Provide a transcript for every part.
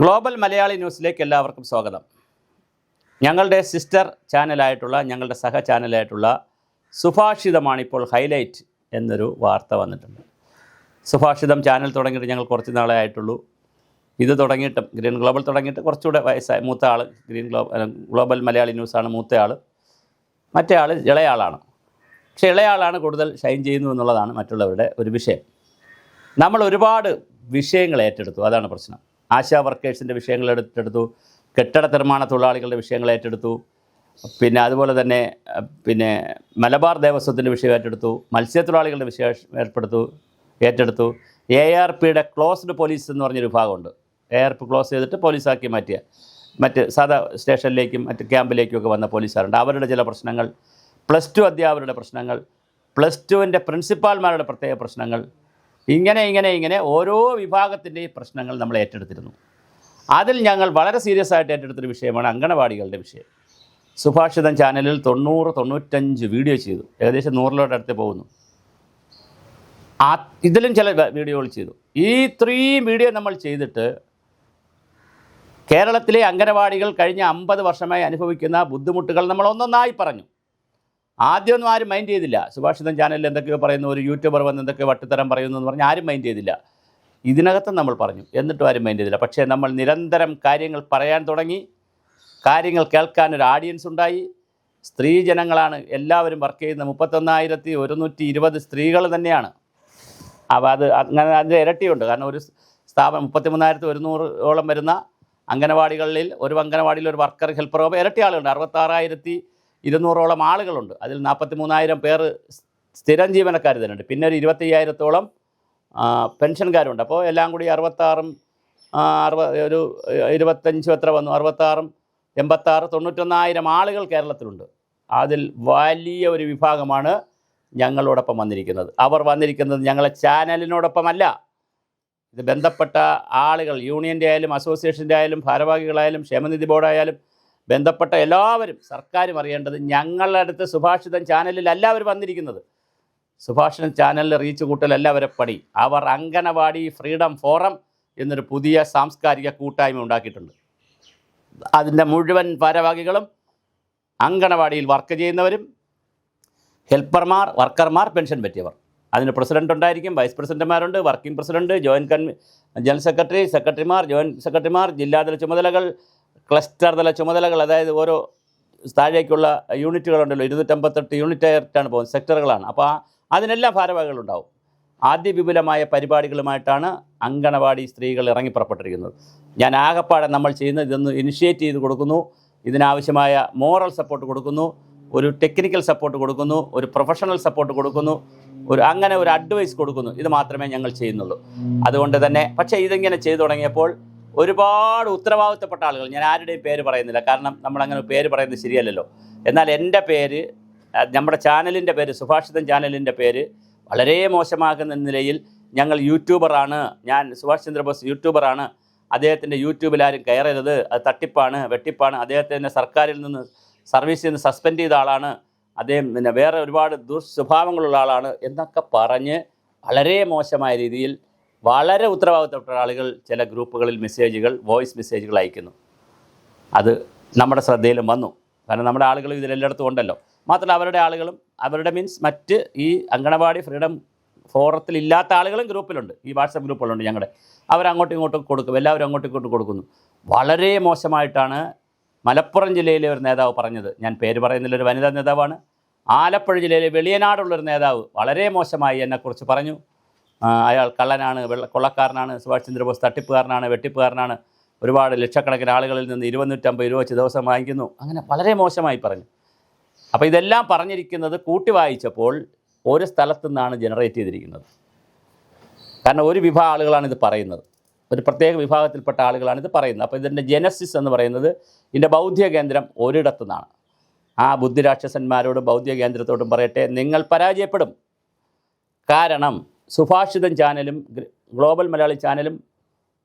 Global Malayali ന്യൂസിലേക്ക് എല്ലാവർക്കും സ്വാഗതം. ഞങ്ങളുടെ സിസ്റ്റർ ചാനലായിട്ടുള്ള ഞങ്ങളുടെ സഹ ചാനലായിട്ടുള്ള സുഭാഷിതമാണ് ഇപ്പോൾ ഹൈലൈറ്റ് എന്നൊരു വാർത്ത വന്നിട്ടുണ്ട്. സുഭാഷിതം ചാനൽ തുടങ്ങിയിട്ട് ഞങ്ങൾ കുറച്ച് നാളെ ആയിട്ടുള്ളൂ. ഇത് തുടങ്ങിയിട്ടും ഗ്രീൻ ഗ്ലോബൽ തുടങ്ങിയിട്ട് കുറച്ചുകൂടെ വയസ്സായ. മൂത്ത ആൾ ഗ്രീൻ ഗ്ലോബൽ ഗ്ലോബൽ മലയാളി ന്യൂസാണ് മൂത്ത ആൾ മറ്റേ ആൾ ഇളയാളാണ് പക്ഷേ ഇളയാളാണ് കൂടുതൽ ഷൈൻ ചെയ്യുന്നു എന്നുള്ളതാണ് മറ്റുള്ളവരുടെ ഒരു വിഷയം. നമ്മൾ ഒരുപാട് വിഷയങ്ങൾ ഏറ്റെടുത്തു. അതാണ് പ്രശ്നം. ആശാ വർക്കേഴ്സിന്റെ വിഷയങ്ങൾ ഏറ്റെടുത്തു കെട്ടിട നിർമ്മാണ തൊഴിലാളികളുടെ വിഷയങ്ങൾ ഏറ്റെടുത്തു. പിന്നെ അതുപോലെ തന്നെ പിന്നെ മലബാർ ദേവസ്വത്തിന്റെ വിഷയം ഏറ്റെടുത്തു. മത്സ്യത്തൊഴിലാളികളുടെ വിഷയം ഏർപ്പെടുത്തു ഏറ്റെടുത്തു. എ ആർ പിയുടെ ക്ലോസ്ഡ് പോലീസ് എന്ന് പറഞ്ഞൊരു വിഭാഗമുണ്ട്. എ ആർ പി ക്ലോസ് ചെയ്തിട്ട് പോലീസാക്കി മാറ്റിയ. മറ്റ് സാധാ സ്റ്റേഷനിലേക്കും മറ്റ് ക്യാമ്പിലേക്കും ഒക്കെ വന്ന പോലീസുകാരുണ്ട്. അവരുടെ ചില പ്രശ്നങ്ങൾ പ്ലസ് ടു അധ്യാപകരുടെ പ്രശ്നങ്ങൾ പ്ലസ് ടുവിന്റെ പ്രിൻസിപ്പാൾമാരുടെ പ്രത്യേക പ്രശ്നങ്ങൾ ഇങ്ങനെ ഇങ്ങനെ ഇങ്ങനെ ഓരോ വിഭാഗത്തിന്റെയും പ്രശ്നങ്ങൾ നമ്മൾ ഏറ്റെടുത്തിരുന്നു. അതിൽ ഞങ്ങൾ വളരെ സീരിയസ് ആയിട്ട് ഏറ്റെടുത്തൊരു വിഷയമാണ് അങ്കണവാടികളുടെ വിഷയം. സുഭാഷിതം ചാനലിൽ തൊണ്ണൂറ് തൊണ്ണൂറ്റഞ്ച് വീഡിയോ ചെയ്തു. ഏകദേശം നൂറിലോട്ട് അടുത്ത് പോകുന്നു. ആ ഇതിലും ചില വീഡിയോകൾ ചെയ്തു. ഈ ഇത്രയും വീഡിയോ നമ്മൾ ചെയ്തിട്ട് കേരളത്തിലെ അംഗനവാടികൾ കഴിഞ്ഞ അമ്പത് വർഷമായി അനുഭവിക്കുന്ന ബുദ്ധിമുട്ടുകൾ നമ്മൾ ഒന്നൊന്നായി പറഞ്ഞു. ആദ്യമൊന്നും ആരും മൈൻഡ് ചെയ്തില്ല. സുഭാഷിതൻ ചാനലിൽ എന്തൊക്കെയോ പറയുന്നു ഒരു യൂട്യൂബർ വന്ന് എന്തൊക്കെയോ വട്ടിത്തരം പറയുന്നു എന്ന് പറഞ്ഞ് ആരും മൈൻഡ് ചെയ്തില്ല. ഇതിനകത്തും നമ്മൾ പറഞ്ഞു എന്നിട്ടും ആരും മൈൻഡ് ചെയ്തില്ല. പക്ഷേ നമ്മൾ നിരന്തരം കാര്യങ്ങൾ പറയാൻ തുടങ്ങി കാര്യങ്ങൾ കേൾക്കാൻ ഒരു ആഡിയൻസ് ഉണ്ടായി. സ്ത്രീ ജനങ്ങളാണ് എല്ലാവരും വർക്ക് ചെയ്യുന്ന മുപ്പത്തൊന്നായിരത്തി ഒരുന്നൂറ്റി ഇരുപത് സ്ത്രീകൾ തന്നെയാണ്. അപ്പോൾ അത് അങ്ങനെ അതിന്റെ ഇരട്ടിയുണ്ട്. കാരണം ഒരു സ്ഥാപനം മുപ്പത്തിമൂന്നായിരത്തി ഒരുന്നൂറോളം വരുന്ന അംഗനവാടികളിൽ ഒരു അംഗനവാടിയിൽ ഒരു വർക്കർ ഹെൽപ്പർ ഇരട്ടി ആളുകളുണ്ട് അറുപത്താറായിരത്തി ഇരുന്നൂറോളം ആളുകളുണ്ട്. അതിൽ നാൽപ്പത്തി മൂന്നായിരം പേർ സ്ഥിരം ജീവനക്കാർ തന്നെയുണ്ട് പിന്നെ ഒരു ഇരുപത്തയ്യായിരത്തോളം പെൻഷൻകാരുണ്ട്. അപ്പോൾ എല്ലാം കൂടി അറുപത്താറും അറുപ ഒരു ഇരുപത്തഞ്ചും എത്ര വന്നു? അറുപത്താറും എൺപത്താറ് തൊണ്ണൂറ്റൊന്നായിരം ആളുകൾ കേരളത്തിലുണ്ട്. അതിൽ വലിയ ഒരു വിഭാഗമാണ് ഞങ്ങളോടൊപ്പം വന്നിരിക്കുന്നത്. അവർ വന്നിരിക്കുന്നത് ഞങ്ങളെ ചാനലിനോടൊപ്പമല്ല. ഇത് ബന്ധപ്പെട്ട ആളുകൾ യൂണിയന്റെ ആയാലും അസോസിയേഷന്റെ ആയാലും ഭാരവാഹികളായാലും ക്ഷേമനിധി ബോർഡായാലും ബന്ധപ്പെട്ട എല്ലാവരും സർക്കാരും അറിയേണ്ടത് ഞങ്ങളുടെ അടുത്ത് ചാനലിൽ എല്ലാവരും വന്നിരിക്കുന്നത്. സുഭാഷിതം ചാനലിൽ റീച്ച് കൂട്ടലല്ല അവരെ പണി. അവർ അങ്കണവാടി ഫ്രീഡം ഫോറം എന്നൊരു പുതിയ സാംസ്കാരിക കൂട്ടായ്മ ഉണ്ടാക്കിയിട്ടുണ്ട്. അതിന്റെ മുഴുവൻ ഭാരവാഹികളും അങ്കണവാടിയിൽ വർക്ക് ചെയ്യുന്നവരും ഹെൽപ്പർമാർ വർക്കർമാർ പെൻഷൻ പറ്റിയവർ. അതിന് പ്രസിഡന്റ് ഉണ്ടായിരിക്കും വൈസ് പ്രസിഡന്റുമാരുണ്ട് വർക്കിംഗ് പ്രസിഡന്റ് ജോയിന്റ് കൺവീ ജനറൽ സെക്രട്ടറി സെക്രട്ടറിമാർ ജോയിന്റ് സെക്രട്ടറിമാർ ജില്ലാതല ചുമതലകൾ ക്ലസ്റ്റർ തല ചുമതലകൾ അതായത് ഓരോ താഴേക്കുള്ള യൂണിറ്റുകളുണ്ടല്ലോ ഇരുന്നൂറ്റമ്പത്തെട്ട് യൂണിറ്റ് ആയിട്ടാണ് പോകുന്നത് സെക്ടറുകളാണ്. അപ്പോൾ അതിനെല്ലാം ഭാരവാഹികളുണ്ടാവും. ആദ്യ വിപുലമായ പരിപാടികളുമായിട്ടാണ് അങ്കണവാടി സ്ത്രീകൾ ഇറങ്ങി പുറപ്പെട്ടിരിക്കുന്നത്. ഞാൻ ആകപ്പാടെ നമ്മൾ ചെയ്യുന്ന ഇതൊന്ന് ഇനിഷ്യേറ്റ് ചെയ്ത് കൊടുക്കുന്നു. ഇതിനാവശ്യമായ മോറൽ സപ്പോർട്ട് കൊടുക്കുന്നു. ഒരു ടെക്നിക്കൽ സപ്പോർട്ട് കൊടുക്കുന്നു. ഒരു പ്രൊഫഷണൽ സപ്പോർട്ട് കൊടുക്കുന്നു. ഒരു അങ്ങനെ ഒരു അഡ്വൈസ് കൊടുക്കുന്നു. ഇത് മാത്രമേ ഞങ്ങൾ ചെയ്യുന്നുള്ളൂ. അതുകൊണ്ട് തന്നെ പക്ഷേ ഇതിങ്ങനെ ചെയ്തു തുടങ്ങിയപ്പോൾ ഒരുപാട് ഉത്തരവാദിത്തപ്പെട്ട ആളുകൾ. ഞാൻ ആരുടെയും പേര് പറയുന്നില്ല. കാരണം നമ്മളങ്ങനെ പേര് പറയുന്നത് ശരിയല്ലല്ലോ. എന്നാൽ എന്റെ പേര് നമ്മുടെ ചാനലിന്റെ പേര് സുഭാഷിതം ചാനലിന്റെ പേര് വളരെ മോശമാകുന്ന നിലയിൽ ഞങ്ങൾ യൂട്യൂബറാണ്. ഞാൻ സുഭാഷ് ചന്ദ്രബോസ് യൂട്യൂബറാണ്. അദ്ദേഹത്തിന്റെ യൂട്യൂബിൽ ആരും കയറരുത്. അത് തട്ടിപ്പാണ് വെട്ടിപ്പാണ്. അദ്ദേഹത്തിന്റെ സർക്കാരിൽ നിന്ന് സർവീസിൽ നിന്ന് സസ്പെൻഡ് ചെയ്ത ആളാണ്. അദ്ദേഹം പിന്നെ വേറെ ഒരുപാട് ദുസ്വഭാവങ്ങളുള്ള ആളാണ് എന്നൊക്കെ പറഞ്ഞ് വളരെ മോശമായ രീതിയിൽ വളരെ ഉത്തരവാദിത്തപ്പെട്ട ആളുകൾ ചില ഗ്രൂപ്പുകളിൽ മെസ്സേജുകൾ വോയിസ് മെസ്സേജുകൾ അയക്കുന്നു. അത് നമ്മുടെ ശ്രദ്ധയിലും വന്നു. കാരണം നമ്മുടെ ആളുകൾ ഇതിലെല്ലായിടത്തും ഉണ്ടല്ലോ. മാത്രമല്ല അവരുടെ ആളുകളും അവരുടെ മീൻസ് മറ്റ് ഈ അങ്കണവാടി ഫ്രീഡം ഫോറത്തിൽ ഇല്ലാത്ത ആളുകളും ഗ്രൂപ്പിലുണ്ട്. ഈ വാട്സപ്പ് ഗ്രൂപ്പുകളുണ്ട് ഞങ്ങളുടെ. അവരങ്ങോട്ടും ഇങ്ങോട്ടും കൊടുക്കും. എല്ലാവരും അങ്ങോട്ടും ഇങ്ങോട്ടും കൊടുക്കുന്നു. വളരെ മോശമായിട്ടാണ് മലപ്പുറം ജില്ലയിലെ ഒരു നേതാവ് പറഞ്ഞത്. ഞാൻ പേര് പറയുന്നില്ല ഒരു വനിതാ നേതാവാണ്. ആലപ്പുഴ ജില്ലയിലെ വെളിയനാടുള്ളൊരു നേതാവ് വളരെ മോശമായി എന്നെക്കുറിച്ച് പറഞ്ഞു. അയാൾ കള്ളനാണ് വെള്ള കൊള്ളക്കാരനാണ് സുഭാഷ് ചന്ദ്രബോസ് തട്ടിപ്പുകാരനാണ് വെട്ടിപ്പുകാരനാണ്. ഒരുപാട് ലക്ഷക്കണക്കിന് ആളുകളിൽ നിന്ന് ഇരുപത്തൂറ്റമ്പത് രൂപ വെച്ച് ദിവസം വാങ്ങിക്കുന്നു. അങ്ങനെ വളരെ മോശമായി പറഞ്ഞു. അപ്പോൾ ഇതെല്ലാം പറഞ്ഞിരിക്കുന്നത് കൂട്ടി വായിച്ചപ്പോൾ ഒരു സ്ഥലത്തു നിന്നാണ് ജനറേറ്റ് ചെയ്തിരിക്കുന്നത്. കാരണം ഒരു വിഭാഗം ആളുകളാണ് ഇത് പറയുന്നത്. ഒരു പ്രത്യേക വിഭാഗത്തിൽപ്പെട്ട ആളുകളാണ് ഇത് പറയുന്നത്. അപ്പോൾ ഇതിന്റെ ജനസിസ് എന്ന് പറയുന്നത് ഇതിന്റെ ബൗദ്ധിക കേന്ദ്രം ഒരിടത്തു നിന്നാണ്. ആ ബുദ്ധിരാക്ഷസന്മാരോടും ബൗദ്ധിക കേന്ദ്രത്തോടും പറയട്ടെ നിങ്ങൾ പരാജയപ്പെടും. കാരണം സുഭാഷിതം ചാനലും ഗ്ലോബൽ മലയാളി ചാനലും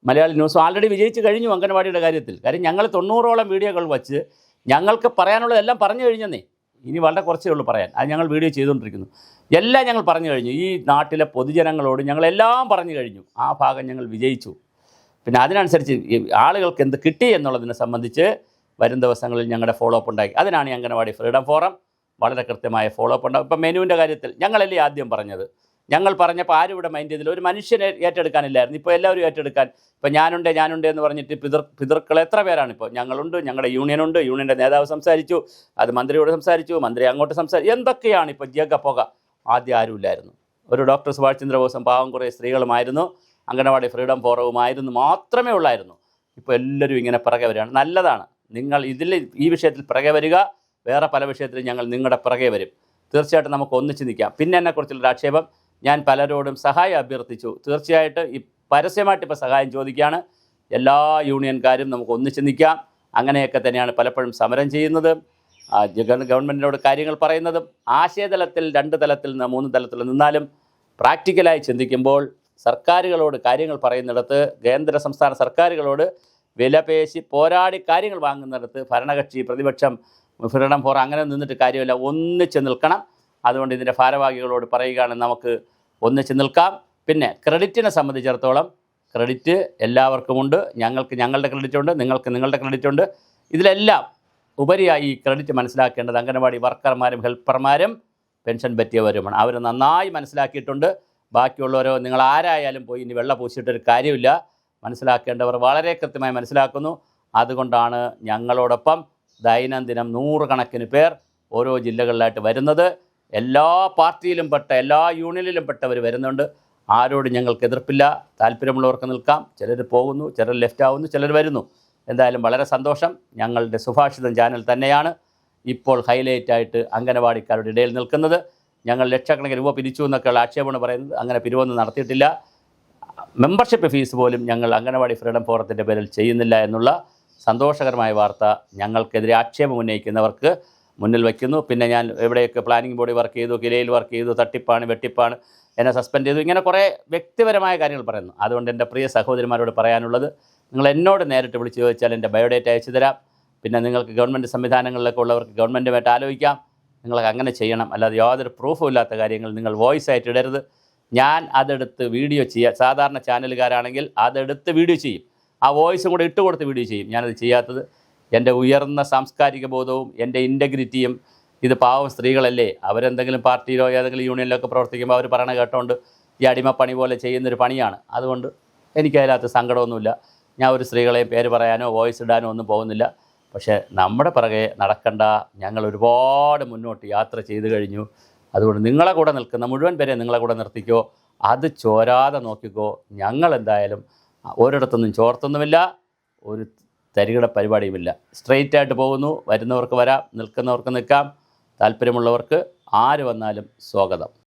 മലയാളി ന്യൂസും ആൾറെഡി വിജയിച്ച് കഴിഞ്ഞു അംഗനവാടിയുടെ കാര്യത്തിൽ. കാര്യം ഞങ്ങൾ തൊണ്ണൂറോളം വീഡിയോകൾ വച്ച് ഞങ്ങൾക്ക് പറയാനുള്ളതെല്ലാം പറഞ്ഞു കഴിഞ്ഞെന്നേ ഇനി വളരെ കുറച്ചേ ഉള്ളൂ പറയാൻ. അത് ഞങ്ങൾ വീഡിയോ ചെയ്തുകൊണ്ടിരിക്കുന്നു. എല്ലാം ഞങ്ങൾ പറഞ്ഞു കഴിഞ്ഞു. ഈ നാട്ടിലെ പൊതുജനങ്ങളോട് ഞങ്ങളെല്ലാം പറഞ്ഞു കഴിഞ്ഞു. ആ ഭാഗം ഞങ്ങൾ വിജയിച്ചു. പിന്നെ അതിനനുസരിച്ച് ആളുകൾക്ക് എന്ത് കിട്ടി എന്നുള്ളതിനെ സംബന്ധിച്ച് വരും ദിവസങ്ങളിൽ ഞങ്ങളുടെ ഫോളോ അപ്പ് ഉണ്ടാക്കി അതിനാണ് ഈ അംഗനവാടി ഫ്രീഡം ഫോറം വളരെ കൃത്യമായ ഫോളോ അപ്പ് ഉണ്ടാകും ഇപ്പം മെനുവിന്റെ കാര്യത്തിൽ ഞങ്ങളല്ലേ ആദ്യം പറഞ്ഞത്? ഞങ്ങൾ പറഞ്ഞപ്പോൾ ആരും ഇവിടെ മൈൻഡ് ചെയ്തില്ല. ഒരു മനുഷ്യനെ ഏറ്റെടുക്കാനില്ലായിരുന്നു. ഇപ്പോൾ എല്ലാവരും ഏറ്റെടുക്കാൻ. ഇപ്പോൾ ഞാനുണ്ട് ഞാനുണ്ട് എന്ന് പറഞ്ഞിട്ട് പിതൃ പിതൃക്കൾ എത്ര പേരാണ് ഇപ്പോൾ ഞങ്ങളുണ്ട് ഞങ്ങളുടെ യൂണിയനുണ്ട് യൂണിയന്റെ നേതാവ് സംസാരിച്ചു അത് മന്ത്രിയോട് സംസാരിച്ചു മന്ത്രി അങ്ങോട്ട് സംസാരിച്ചു എന്തൊക്കെയാണ് ഇപ്പോൾ ജിയൊക്കെ പുക ആദ്യം ആരുമില്ലായിരുന്നു. ഒരു ഡോക്ടർ സുഭാഷ് ചന്ദ്രബോസും പാവം കുറേ സ്ത്രീകളുമായിരുന്നു. അംഗനവാടി ഫ്രീഡം ഫോറവുമായിരുന്നു. മാത്രമേ ഉള്ളായിരുന്നു. ഇപ്പോൾ എല്ലാവരും ഇങ്ങനെ പിറകെ വരികയാണ്. നല്ലതാണ്. നിങ്ങൾ ഇതിൽ ഈ വിഷയത്തിൽ പിറകെ വരിക. വേറെ പല വിഷയത്തിലും ഞങ്ങൾ നിങ്ങളുടെ പിറകെ വരും. തീർച്ചയായിട്ടും നമുക്ക് ഒന്നിച്ച് നിൽക്കാം. പിന്നെ എന്നെക്കുറിച്ചുള്ളൊരു ആക്ഷേപം ഞാൻ പലരോടും സഹായം അഭ്യർത്ഥിച്ചു. തീർച്ചയായിട്ടും ഈ പരസ്യമായിട്ട് ഇപ്പോൾ സഹായം ചോദിക്കുകയാണ്. എല്ലാ യൂണിയൻകാരും നമുക്ക് ഒന്നിച്ച് നിൽക്കാം. അങ്ങനെയൊക്കെ തന്നെയാണ് പലപ്പോഴും സമരം ചെയ്യുന്നത്. ഗവൺമെന്റിനോട് കാര്യങ്ങൾ പറയുന്നതും ആശയതലത്തിൽ രണ്ട് തലത്തിൽ നിന്ന് മൂന്ന് തലത്തിൽ നിന്നാലും പ്രാക്ടിക്കലായി ചിന്തിക്കുമ്പോൾ സർക്കാരുകളോട് കാര്യങ്ങൾ പറയുന്നിടത്ത് കേന്ദ്ര സംസ്ഥാന സർക്കാരുകളോട് വിലപേശി പോരാടി കാര്യങ്ങൾ വാങ്ങുന്നിടത്ത് ഭരണകക്ഷി പ്രതിപക്ഷം ഫ്രീഡം ഫോർ അങ്ങനെ നിന്നിട്ട് കാര്യമില്ല. ഒന്നിച്ച് നിൽക്കണം. അതുകൊണ്ട് ഇതിന്റെ ഭാരവാഹികളോട് പറയുകയാണ് നമുക്ക് ഒന്നിച്ച് നിൽക്കാം. പിന്നെ ക്രെഡിറ്റിനെ സംബന്ധിച്ചിടത്തോളം ക്രെഡിറ്റ് എല്ലാവർക്കുമുണ്ട് ഞങ്ങൾക്ക് ഞങ്ങളുടെ ക്രെഡിറ്റ് ഉണ്ട് നിങ്ങൾക്ക് നിങ്ങളുടെ ക്രെഡിറ്റ് ഉണ്ട്. ഇതിലെല്ലാം ഉപരിയായി ഈ ക്രെഡിറ്റ് മനസ്സിലാക്കേണ്ടത് അംഗനവാടി വർക്കർമാരും ഹെൽപ്പർമാരും പെൻഷൻ പറ്റിയവരുമാണ്. അവർ നന്നായി മനസ്സിലാക്കിയിട്ടുണ്ട്. ബാക്കിയുള്ളവരോ നിങ്ങൾ ആരായാലും പോയി ഇനി വെള്ള പൂശിയിട്ടൊരു കാര്യമില്ല. മനസ്സിലാക്കേണ്ടവർ വളരെ കൃത്യമായി മനസ്സിലാക്കുന്നു. അതുകൊണ്ടാണ് ഞങ്ങളോടൊപ്പം ദൈനംദിനം നൂറുകണക്കിന് പേർ ഓരോ ജില്ലകളിലായിട്ട് വരുന്നത്. എല്ലാ പാർട്ടിയിലും പെട്ട എല്ലാ യൂണിയനിലും പെട്ടവർ വരുന്നുണ്ട്. ആരോട് ഞങ്ങൾക്ക് എതിർപ്പില്ല. താല്പര്യമുള്ളവർക്ക് നിൽക്കാം. ചിലർ പോകുന്നു ചിലർ ലെഫ്റ്റ് ആവുന്നു ചിലർ വരുന്നു. എന്തായാലും വളരെ സന്തോഷം. ഞങ്ങളുടെ സുഭാഷിതം ചാനൽ തന്നെയാണ്. ഇപ്പോൾ ഹൈലൈറ്റ് ആയിട്ട് അംഗനവാടിക്കാരുടെ ഇടയിൽ നിൽക്കുന്നത്. ഞങ്ങൾ ലക്ഷക്കണക്കിന് രൂപ പിരിച്ചു എന്നൊക്കെയുള്ള ആക്ഷേപമാണ് പറയുന്നത്. അങ്ങനെ പിരിവൊന്നും നടത്തിയിട്ടില്ല. മെമ്പർഷിപ്പ് ഫീസ് പോലും ഞങ്ങൾ അംഗനവാടി ഫ്രീഡം ഫോറത്തിന്റെ പേരിൽ ചെയ്യുന്നില്ല എന്നുള്ള സന്തോഷകരമായ വാർത്ത ഞങ്ങൾക്കെതിരെ ആക്ഷേപം ഉന്നയിക്കുന്നവർക്ക് മുന്നിൽ വയ്ക്കുന്നു പിന്നെ ഞാൻ എവിടെയൊക്കെ പ്ലാനിംഗ് ബോഡി വർക്ക് ചെയ്തു കിലയിൽ വർക്ക് ചെയ്തു തട്ടിപ്പാണ് വെട്ടിപ്പാണ് എന്നെ സസ്പെൻഡ് ചെയ്തു. ഇങ്ങനെ കുറേ വ്യക്തിപരമായ കാര്യങ്ങൾ പറയുന്നു. അതുകൊണ്ട് എന്റെ പ്രിയ സഹോദരിമാരോട് പറയാനുള്ളത് നിങ്ങൾ എന്നോട് നേരിട്ട് വിളിച്ച് ചോദിച്ചാൽ എന്റെ ബയോഡേറ്റ അയച്ചു തരാം. പിന്നെ നിങ്ങൾക്ക് ഗവൺമെന്റ് സംവിധാനങ്ങളിലൊക്കെ ഉള്ളവർക്ക് ഗവൺമെന്റുമായിട്ട് ആലോചിക്കാം. നിങ്ങൾക്ക് അങ്ങനെ ചെയ്യണം. അല്ലാതെ യാതൊരു പ്രൂഫും ഇല്ലാത്ത കാര്യങ്ങൾ നിങ്ങൾ വോയിസ് ആയിട്ട് ഇടരുത്. ഞാൻ അതെടുത്ത് വീഡിയോ ചെയ്യുക സാധാരണ ചാനലുകാരാണെങ്കിൽ അതെടുത്ത് വീഡിയോ ചെയ്യും. ആ വോയിസും കൂടെ ഇട്ട് കൊടുത്ത് വീഡിയോ ചെയ്യും. ഞാനത് ചെയ്യാത്തത് എന്റെ ഉയർന്ന സാംസ്കാരിക ബോധവും എന്റെ ഇന്റഗ്രിറ്റിയും ഇത് പാവം സ്ത്രീകളല്ലേ? അവരെന്തെങ്കിലും പാർട്ടിയിലോ ഏതെങ്കിലും യൂണിയനിലോ ഒക്കെ പ്രവർത്തിക്കുമ്പോൾ അവർ പറയണ കേട്ടോണ്ട് ഈ അടിമപ്പണി പോലെ ചെയ്യുന്നൊരു പണിയാണ്. അതുകൊണ്ട് എനിക്കതിനകത്ത് സങ്കടമൊന്നുമില്ല. ഞാൻ ഒരു സ്ത്രീകളെയും പേര് പറയാനോ വോയിസ് ഇടാനോ ഒന്നും പോകുന്നില്ല. പക്ഷേ നമ്മുടെ പിറകെ നടക്കണ്ട ഞങ്ങൾ ഒരുപാട് മുന്നോട്ട് യാത്ര ചെയ്തു കഴിഞ്ഞു. അതുകൊണ്ട് നിങ്ങളെ കൂടെ നിൽക്കുന്ന മുഴുവൻ പേരെ നിങ്ങളെ കൂടെ നിർത്തിക്കോ. അത് ചോരാതെ നോക്കിക്കോ. ഞങ്ങൾ എന്തായാലും ചോർത്തൊന്നുമില്ല. ഒരു തരികിട പരിപാടിയുമില്ല. സ്ട്രെയിറ്റ് ആയിട്ട് പോകുന്നു. വരുന്നവർക്ക് വരാം. നിൽക്കുന്നവർക്ക് നിൽക്കാം. താല്പര്യമുള്ളവർക്ക് ആര് വന്നാലും സ്വാഗതം.